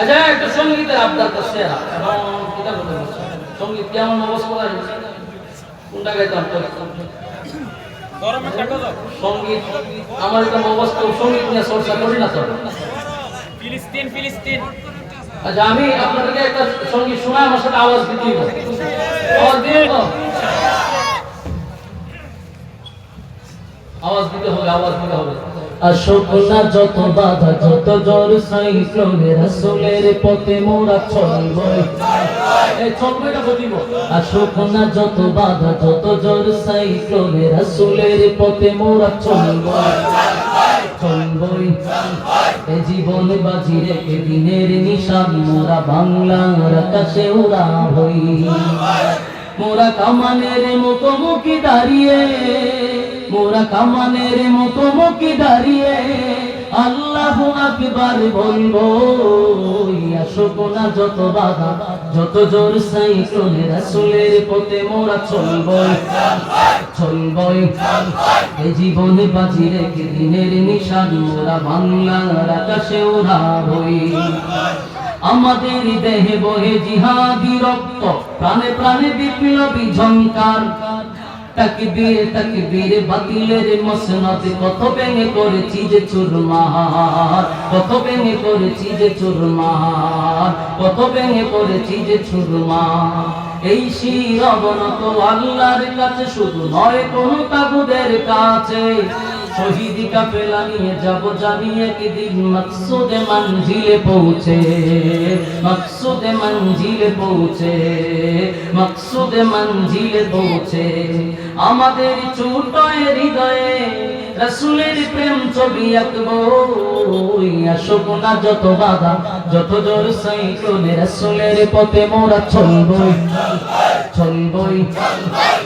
আচ্ছা একটা সঙ্গীতের আবদার সংগীত কেমন অবস্থা? হয়েছে কোনটা গাইতাম সংগীত আমার তো অবস্থা সংগীত নিয়ে চর্চা করি না তো। ফিলিস্তিন ফিলিস্তিন। আচ্ছা আমি আপনাদেরকে একটা সংগীত শোনা আমার সাথে আওয়াজ দিতে আওয়াজ দিয়ে আওয়াজ দিতে হবে আওয়াজ দিতে হবে। না যত বাধা, যত জ্বর, সাইক্লোনে রসুলের পথে মোরা চলবই না যত বাধা, যত জ্বর, সাইক্লোনে রসুলের পথে মোরা চলবই জীবন বাজি রেখে দিনের নিশান, মোরা বাংলার আকাশে উড়া হই মোরা কামানের মুখোমুখি দাঁড়িয়ে মোরা কামানের মুখোমুখি দাঁড়িয়ে আল্লাহ আকবার বলব অশোক না যত বাধা, যত জোর সাইক্লোনে রাসুলের পথে মোরা চলবই চলবই। এ জীবন বাজি রেখে দিনের নিশান মোরা বাংলার আকাশে ওরা হই আমাদের দেহে বহে জিহাদি রক্ত, প্রাণে প্রাণে বিপ্লবী ঝঙ্কার তাকবীর তাকবীর বাতিলের মসনদ। কত ভেঙে করেছি যে চুরমার, কত ভেঙে করেছি যে চুরমার, কত ভেঙে করেছি যে চুরমার। এই শির অবনত আল্লাহর কাছে শুধু নয়, কোন তাগুদের কাছে। শহীদ কাফেলা নিয়ে যাব জানিয়ে কি দিন মকসুদে মঞ্জিলে পৌঁছে, মকসুদে মঞ্জিলে পৌঁছে, মকসুদে মঞ্জিলে পৌঁছে। আমাদের ছোটয় হৃদয়ে রসুলের প্রেম ছবি আঁকবো না যত বাধা, যত জোর সাইক্লোনে রসুলের পথে মোরা চলবই চলবই এ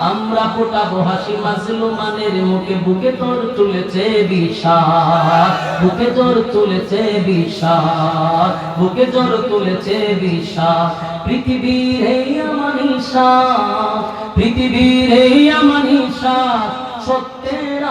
আমরা ফোটাবো হাসি মুখে, বুকে তোর তুলেছে বিষাদ। বুকে তোর তুলেছে বিষাদ। বুকে তোর তুলেছে বিষাদ। পৃথিবীর এই পৃথিবীর সত্যের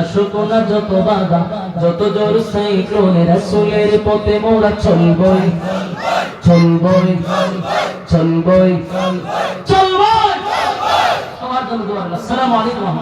অশোক না যত বাধা, যত জোর সাইক্লোনে রসুলের পথে মোরা চলবই চলবই চলবই চলবই। আমার জন্য আসসালামু আলাইকুম।